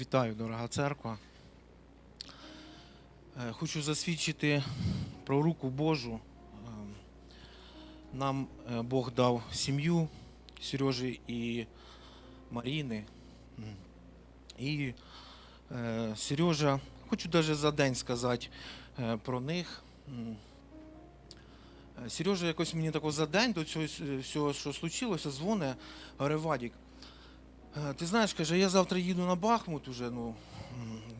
Вітаю, дорога церква. Е, Хочу засвідчити про руку Божу. Е, Нам е, Бог дав сім'ю Сережі і Маріни. І Сережа, хочу навіть за день сказати про них. Сережа якось мені тако за день до цього всього, що случилося, дзвоне, говорить, Вадік, Ти знаєш, каже, я завтра їду на Бахмут уже, ну,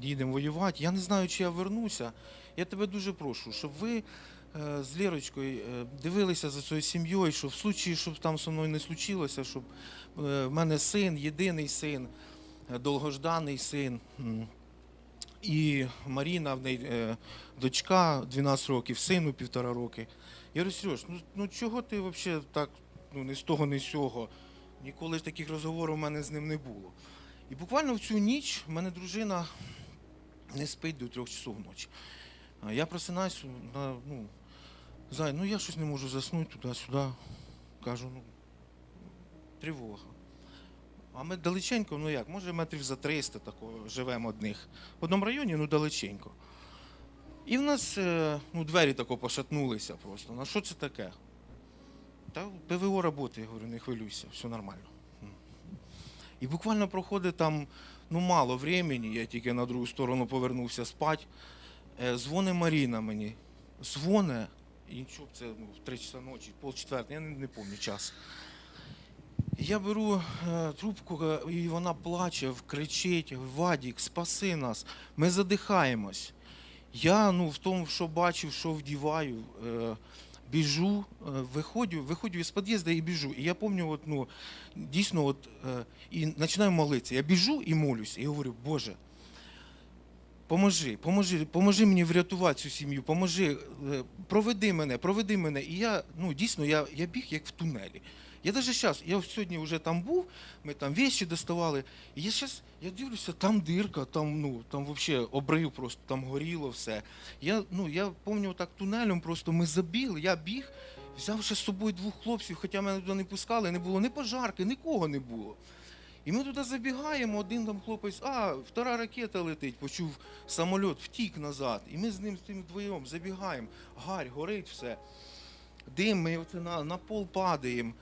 їдемо воювати. Я не знаю, чи я вернуся. Я тебе дуже прошу, щоб ви е, з Лірочкою е, дивилися за цією сім'єю, щоб в случаї, щоб там зі мною не случилося, щоб е, в мене син, єдиний син, е, довгожданий син. І Маріна, в неї е, дочка 12 років, сину півтора роки. Я говорю, Сереж, ну, ну чого ти взагалі так, ну, не з того, не з сього? Ніколи ж таких розговорів у мене з ним не було. І буквально в цю ніч в мене дружина не спить до трьох часов ночі. Я просинаюся, ну, зай, ну я щось не можу заснути туди-сюди. Кажу, ну, тривога. А ми далеченько, ну як, може метрів за 300 такого живемо одних. В одному районі, ну далеченько. І в нас е, ну, двері тако пошатнулися просто. На що це таке? Та ПВО роботи, я говорю, не хвилюйся, все нормально. І буквально проходить там ну, мало времени, я тільки на другу сторону повернувся спати. Е, дзвоне Маріна мені. Дзвоне, і що це ну, в 3 часа ночі, пол четвертої, я не, не пам'ятаю час. Я беру е, трубку, е, і вона плаче, кричить, Вадік, спаси нас, ми задихаємось. Я ну, в тому, що бачив, що вдіваю, е, біжу, виходю, виходю виходжу із під'їзду і біжу. І я пам'ятаю, от, ну, дійсно, от, і починаю молитися. Я біжу і молюсь, і говорю, Боже, поможи, поможи, поможи мені врятувати цю сім'ю, поможи, е, проведи мене, проведи мене. І я, ну, дійсно, я, я біг як в тунелі. Я навіть зараз, я сьогодні вже там був, ми там вещі доставали. І я зараз, я дивлюся, там дирка, там, ну, там взагалі обрив просто, там горіло все. Я, ну, я пам'ятаю, так тунелем просто ми забігли, я біг, взявши з собою двох хлопців, хоча мене туди не пускали, не було ні пожарки, нікого не було. І ми туди забігаємо, один там хлопець, а, втора ракета летить, почув самоліт, втік назад. І ми з ним з тим вдвоєм забігаємо. Гарь, горить все. Дим, ми оце на, на пол падаємо.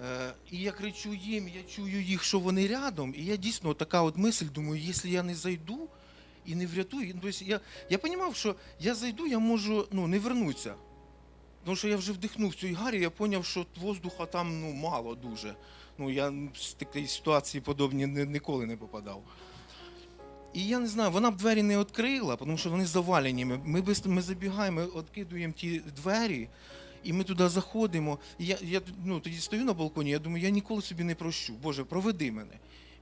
Е, і я кричу їм, я чую їх, що вони рядом. І я дійсно така от мисль, думаю, якщо я не зайду і не врятую, ну, тобто я, я розумів, що я зайду, я можу ну, не вернутися. Тому що я вже вдихнув цю гарі, я зрозумів, що воздуха там ну, мало дуже. Ну, я в такій ситуації подобні ніколи не попадав. І я не знаю, вона б двері не відкрила, тому що вони завалені. Ми, ми, ми забігаємо, відкидуємо ті двері, і ми туди заходимо. І я, я ну, тоді стою на балконі, я думаю, я ніколи собі не прощу. Боже, проведи мене.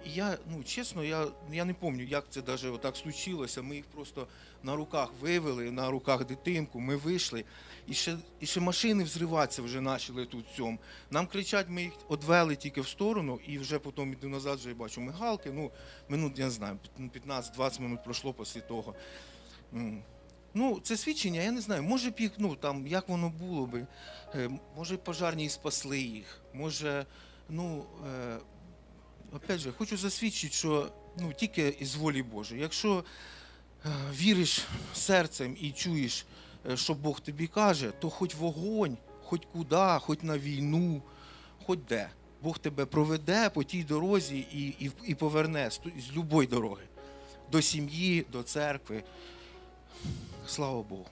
І я, ну чесно, я, я не пам'ятаю, як це даже отак случилося. Ми їх просто на руках вивели, на руках дитинку, ми вийшли. І ще, і ще машини взриватися вже почали тут в цьому. Нам кричать, ми їх відвели тільки в сторону, і вже потім іду назад, вже бачу мигалки. Ну, минут, я не знаю, 15-20 минут пройшло після того. Ну, це свідчення, я не знаю. Може б їх, ну там, як воно було би. Е, Може, пожарні спасли їх. Може, ну, е, опять же, хочу засвідчити, що ну, тільки із волі Божої. Якщо е, віриш серцем і чуєш, е, що Бог тобі каже, то хоч вогонь, хоч куди, хоч на війну, хоч де. Бог тебе проведе по тій дорозі і, і, і поверне з, з любої дороги. До сім'ї, до церкви. Слава Богу.